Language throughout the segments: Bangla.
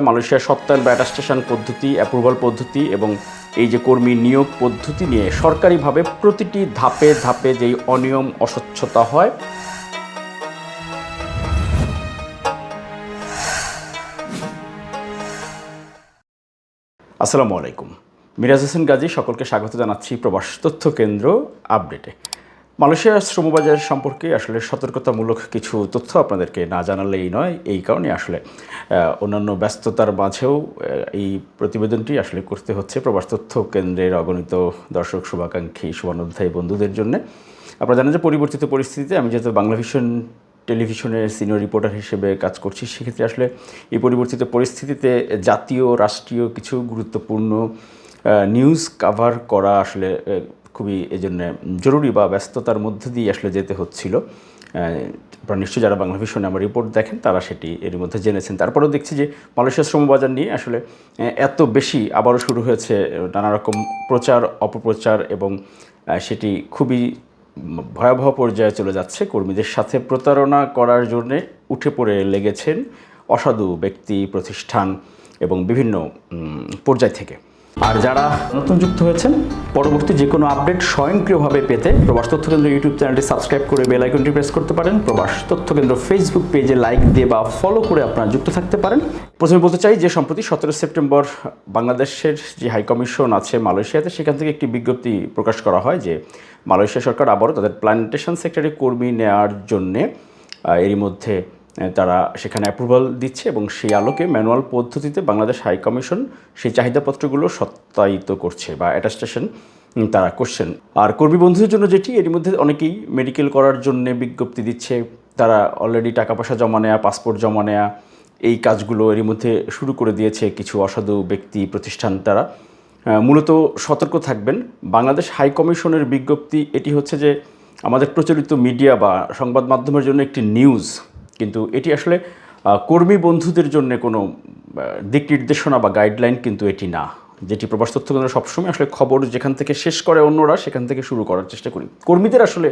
মালয়েশিয়ার সত্যায়ন বা অ্যাটাস্টেশন পদ্ধতি অ্যাপ্রুভাল পদ্ধতি এবং এই যে কর্মী নিয়োগ পদ্ধতি নিয়ে সরকারিভাবে প্রতিটি ধাপে ধাপে যেই অনিয়ম, অস্বচ্ছতা হয়। আসসালামু আলাইকুম। মিরাজ হোসেন গাজী, সকলকে স্বাগত জানাচ্ছি প্রবাস তথ্য কেন্দ্র আপডেটে। মালয়েশিয়ার শ্রমবাজার সম্পর্কে আসলে সতর্কতামূলক কিছু তথ্য আপনাদেরকে না জানালেই নয়, এই কারণে আসলে অন্যান্য ব্যস্ততার মাঝেও এই প্রতিবেদনটি আসলে করতে হচ্ছে প্রবাস তথ্য কেন্দ্রের অগণিত দর্শক শুভাকাঙ্ক্ষী শুভানুধ্যায়ী বন্ধুদের জন্য। আপনারা জানেন যে পরিবর্তিত পরিস্থিতিতে আমি যেহেতু বাংলা ভিশন টেলিভিশনের সিনিয়র রিপোর্টার হিসেবে কাজ করছি, সেক্ষেত্রে আসলে এই পরিবর্তিত পরিস্থিতিতে জাতীয়, রাষ্ট্রীয় কিছু গুরুত্বপূর্ণ নিউজ কাভার করা আসলে খুবই এজন্য জরুরি বা ব্যস্ততার মধ্যে দিয়ে আসলে যেতে হচ্ছিল। আপনারা নিশ্চয়ই যারা বাংলা ভিশনে আমার রিপোর্ট দেখেন, তারা সেটি এর মধ্যে জেনেছেন। তারপরেও দেখছি যে মালয়েশিয়া শ্রমবাজার নিয়ে আসলে এত বেশি আবারও শুরু হয়েছে, নানা রকম প্রচার, অপপ্রচার এবং সেটি খুবই ভয়াবহ পর্যায়ে চলে যাচ্ছে। কর্মীদের সাথে প্রতারণা করার জন্যে উঠে পড়ে লেগেছেন অসাধু ব্যক্তি, প্রতিষ্ঠান এবং বিভিন্ন পর্যায় থেকে। আর যারা নতুন যুক্ত হয়েছেন, পরবর্তী যে কোনো আপডেট স্বয়ংক্রিয়ভাবে পেতে প্রবাস তথ্য কেন্দ্র ইউটিউব চ্যানেলটি সাবস্ক্রাইব করে বেল আইকনটি প্রেস করতে পারেন। প্রবাস তথ্য কেন্দ্র ফেসবুক পেজে লাইক দিয়ে বা ফলো করে আপনারা যুক্ত থাকতে পারেন। প্রথমে বলতে চাই যে, সম্প্রতি সতেরো সেপ্টেম্বর বাংলাদেশের যে হাই কমিশন আছে মালয়েশিয়াতে, সেখান থেকে একটি বিজ্ঞপ্তি প্রকাশ করা হয় যে, মালয়েশিয়া সরকার আবারও তাদের প্ল্যান্টেশন সেক্টরে কর্মী নেওয়ার জন্যে এরই মধ্যে তারা সেখানে অ্যাপ্রুভাল দিচ্ছে এবং সেই আলোকে ম্যানুয়াল পদ্ধতিতে বাংলাদেশ হাই কমিশন সেই চাহিদাপত্রগুলো সত্যায়িত করছে বা অ্যাটাস্টেশন তারা করছেন। আর কর্মী বন্ধুদের জন্য যেটি এর মধ্যে অনেকেই মেডিকেল করার জন্য বিজ্ঞপ্তি দিচ্ছে। তারা অলরেডি টাকা পয়সা জমা নেওয়া পাসপোর্ট জমা নেওয়া এই কাজগুলো এরই মধ্যে শুরু করে দিয়েছে কিছু অসাধু ব্যক্তি প্রতিষ্ঠান তারা। মূলত সতর্ক থাকবেন। বাংলাদেশ হাই কমিশনের বিজ্ঞপ্তি এটি হচ্ছে যে, আমাদের প্রচলিত মিডিয়া বা সংবাদ মাধ্যমের জন্য একটি নিউজ কিন্তু এটি আসলে কর্মী বন্ধুদের জন্য কোনো দিক নির্দেশনা বা গাইডলাইন কিন্তু এটি না। যেটি প্রবাস তথ্য কেন্দ্র সবসময় আসলে খবর যেখান থেকে শেষ করে অন্যরা, সেখান থেকে শুরু করার চেষ্টা করি। কর্মীদের আসলে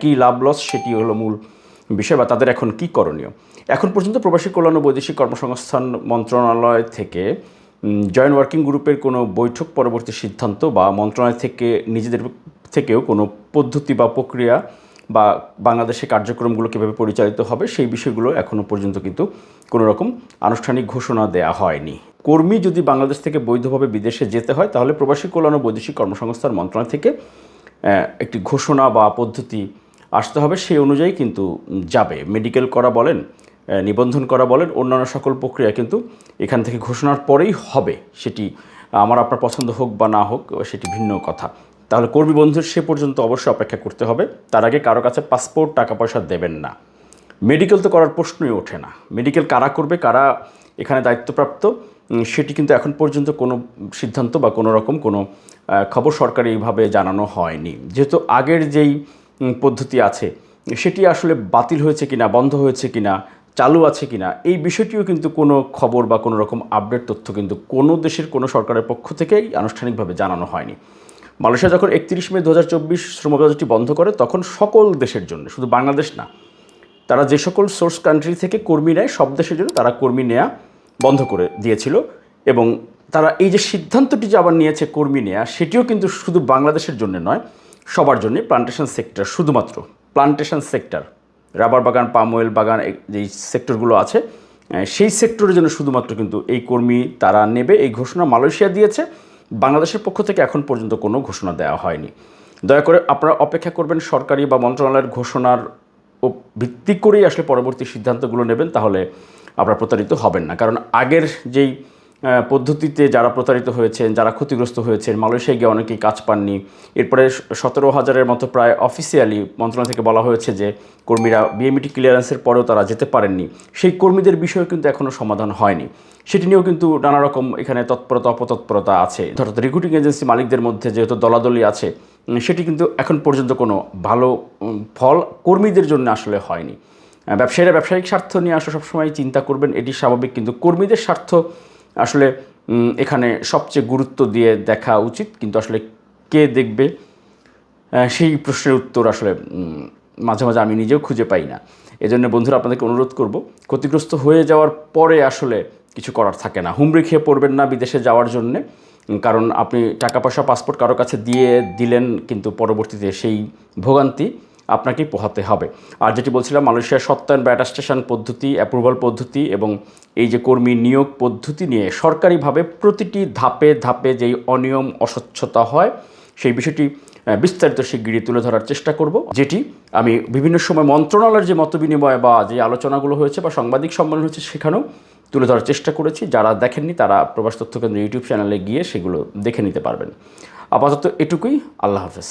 কী লাভ লস সেটি হলো মূল বিষয় বা তাদের এখন কি করণীয়? এখন পর্যন্ত প্রবাসী কল্যাণ ও বৈদেশিক কর্মসংস্থান মন্ত্রণালয় থেকে জয়েন্ট ওয়ার্কিং গ্রুপের কোনো বৈঠক পরবর্তী সিদ্ধান্ত বা মন্ত্রণালয় থেকে নিজেদের থেকেও কোনো পদ্ধতি বা প্রক্রিয়া বা বাংলাদেশে কার্যক্রমগুলো কীভাবে পরিচালিত হবে, সেই বিষয়গুলো এখনও পর্যন্ত কিন্তু কোনো রকম আনুষ্ঠানিক ঘোষণা দেয়া হয়নি। কর্মী যদি বাংলাদেশ থেকে বৈধভাবে বিদেশে যেতে হয়, তাহলে প্রবাসী কল্যাণ ও বৈদেশিক কর্মসংস্থান মন্ত্রণালয় থেকে একটি ঘোষণা বা পদ্ধতি আসতে হবে, সেই অনুযায়ী কিন্তু যাবে। মেডিকেল করা বলেন নিবন্ধন করা বলেন, অন্যান্য সকল প্রক্রিয়া কিন্তু এখান থেকে ঘোষণার পরেই হবে। সেটি আমার, আপনার পছন্দ হোক বা না হোক, সেটি ভিন্ন কথা। তাহলে কর্মী বন্ধুর সে পর্যন্ত অবশ্যই অপেক্ষা করতে হবে। তার আগে কারও কাছে পাসপোর্ট টাকা পয়সা দেবেন না। মেডিকেল তো করার প্রশ্নই ওঠে না। মেডিকেল কারা করবে, কারা এখানে দায়িত্বপ্রাপ্ত সেটি কিন্তু এখন পর্যন্ত কোনো সিদ্ধান্ত বা কোনো রকম কোনো খবর সরকারিভাবে জানানো হয়নি। যেহেতু আগের যেই পদ্ধতি আছে, সেটি আসলে বাতিল হয়েছে কিনা, বন্ধ হয়েছে কিনা, চালু আছে কিনা, এই বিষয়টিও কিন্তু কোনো খবর বা কোনো রকম আপডেট তথ্য কিন্তু কোনো দেশের কোনো সরকারের পক্ষ থেকেই আনুষ্ঠানিকভাবে জানানো হয়নি। মালয়েশিয়া যখন একত্রিশ মে দু হাজার চব্বিশ শ্রমবাজারটি বন্ধ করে, তখন সকল দেশের জন্য, শুধু বাংলাদেশ না, তারা যে সকল সোর্স কান্ট্রি থেকে কর্মী নেয়, সব দেশের জন্য তারা কর্মী নেয়া বন্ধ করে দিয়েছিল। এবং তারা এই যে সিদ্ধান্তটি যে আবার নিয়েছে কর্মী নেয়া, সেটিও কিন্তু শুধু বাংলাদেশের জন্য নয়, সবার জন্য প্লান্টেশন সেক্টর শুধুমাত্র প্লান্টেশন সেক্টর রাবার বাগান পাম অয়েল বাগান যেই সেক্টরগুলো আছে সেই সেক্টরের জন্য শুধুমাত্র কিন্তু এই কর্মী তারা নেবে। এই ঘোষণা মালয়েশিয়া দিয়েছে। বাংলাদেশের পক্ষ থেকে এখন পর্যন্ত কোনো ঘোষণা দেওয়া হয়নি। দয়া করে আপনারা অপেক্ষা করবেন, সরকারি বা মন্ত্রণালয়ের ঘোষণার ভিত্তি করেই আসলে পরবর্তী সিদ্ধান্তগুলো নেবেন, তাহলে আপনারা প্রতারিত হবেন না। কারণ আগের যেই পদ্ধতিতে যারা প্রতারিত হয়েছেন, যারা ক্ষতিগ্রস্ত হয়েছেন, মালয়েশিয়ায় গিয়ে অনেকেই কাজ পাননি। এরপরে সতেরো হাজারের মতো প্রায় অফিসিয়ালি মন্ত্রণালয় থেকে বলা হয়েছে যে, কর্মীরা বিএমইটি ক্লিয়ারেন্সের পরেও তারা যেতে পারেননি। সেই কর্মীদের বিষয়ে কিন্তু এখনও সমাধান হয়নি। সেটি নিয়েও কিন্তু নানা রকম এখানে তৎপরতা, অপতৎপরতা আছে। অর্থাৎ রিক্রুটিং এজেন্সি মালিকদের মধ্যে যেহেতু দলাদলি আছে সেটি কিন্তু এখন পর্যন্ত কোনো ভালো ফল কর্মীদের জন্য আসলে হয়নি। ব্যবসায়ীরা ব্যবসায়িক স্বার্থ নিয়ে আসলে সবসময় চিন্তা করবেন, এটি স্বাভাবিক। কিন্তু কর্মীদের স্বার্থ আসলে এখানে সবচেয়ে গুরুত্ব দিয়ে দেখা উচিত, কিন্তু আসলে কে দেখবে? সেই প্রশ্নের উত্তর আসলে মাঝে মাঝে আমি নিজেও খুঁজে পাই না। এজন্য বন্ধুরা, আপনাদেরকে অনুরোধ করব, ক্ষতিগ্রস্ত হয়ে যাওয়ার পরে আসলে কিছু করার থাকে না। হুমড়ি খেয়ে পড়বেন না বিদেশে যাওয়ার জন্যে কারণ আপনি টাকা পয়সা পাসপোর্ট কারও কাছে দিয়ে দিলেন, কিন্তু পরবর্তীতে সেই ভোগান্তি আপনাকেই পোহাতে হবে। আর যেটি বলছিলাম, মালয়েশিয়ার সত্যায়ন বা অ্যাটাস্টেশন পদ্ধতি অ্যাপ্রুভাল পদ্ধতি এবং এই যে কর্মী নিয়োগ পদ্ধতি নিয়ে সরকারিভাবে প্রতিটি ধাপে ধাপে যেই অনিয়ম, অস্বচ্ছতা হয়, সেই বিষয়টি বিস্তারিত শিগগিরই তুলে ধরার চেষ্টা করব। যেটি আমি বিভিন্ন সময় মন্ত্রণালয়ের যে মতবিনিময় বা যে আলোচনাগুলো হয়েছে বা সাংবাদিক সম্মেলন হয়েছে, সেখানেও তুলে ধরার চেষ্টা করেছি। যারা দেখেননি, তারা প্রবাস তথ্য কেন্দ্র ইউটিউব চ্যানেলে গিয়ে সেগুলো দেখে নিতে পারবেন। আপাতত এটুকুই। আল্লাহ হাফেজ।